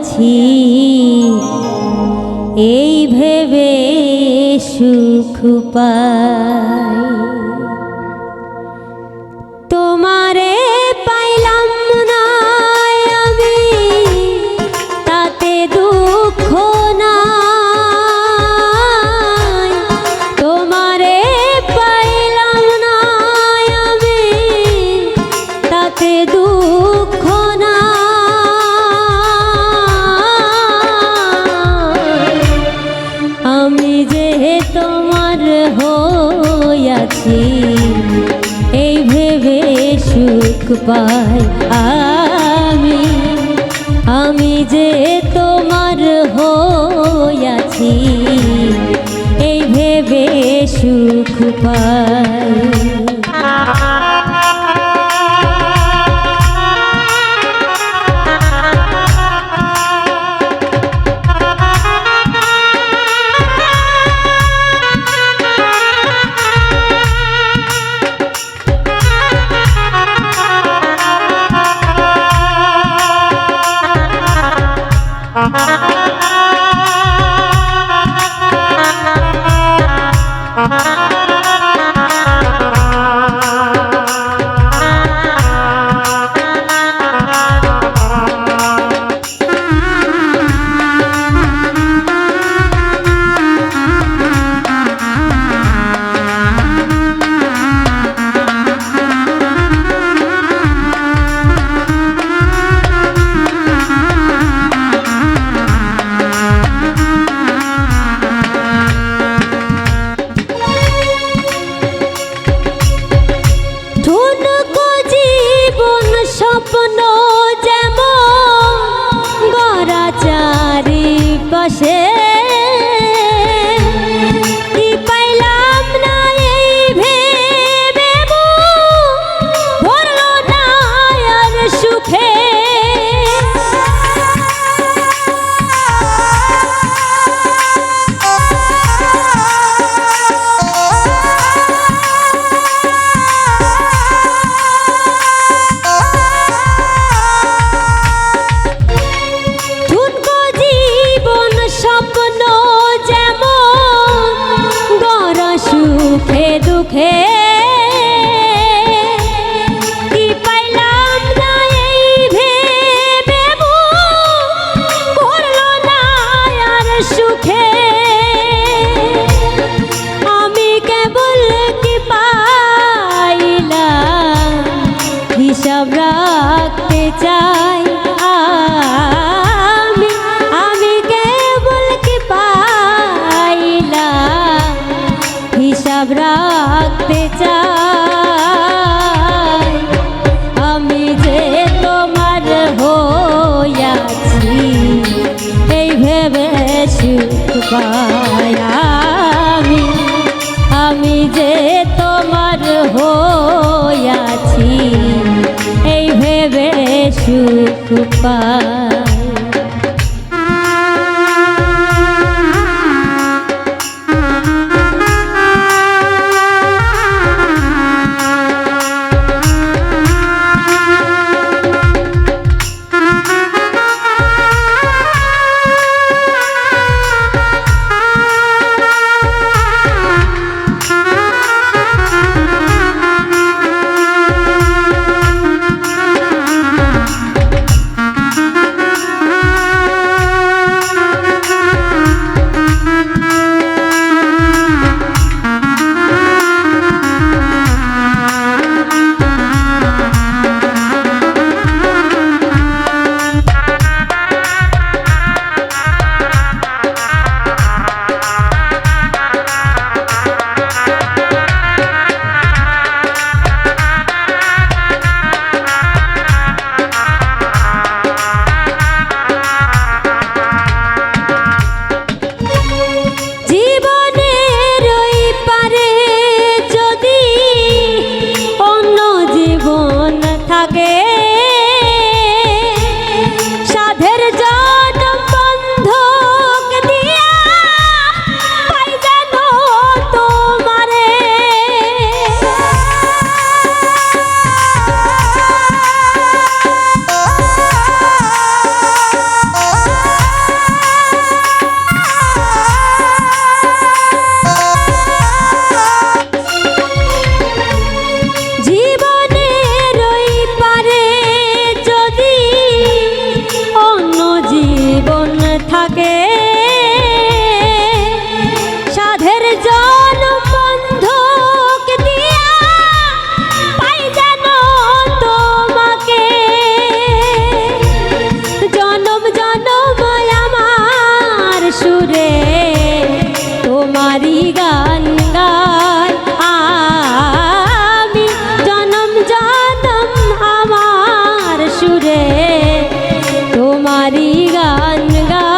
হইয়াছি এই ভেবে সুখ পাই। পাই। আমি আমি যে তোমার হইয়াছি এই ভেবে সুখ পাই। Uh-huh. পাই আমি আমি যে তোমার হইয়াছি এই ভেবে সুখ পাই। গান গাই আমি জনম জনম আমার সুরে, তোমারই গান গাই।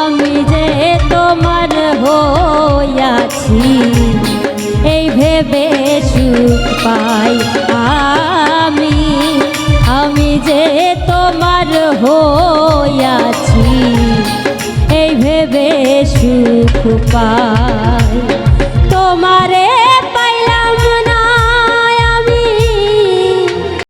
আমি যে তোমার হইয়াছি, এই ভেবে সুখ আমি। আমি যে তোমার হইয়াছি ভেবে সুখ পাই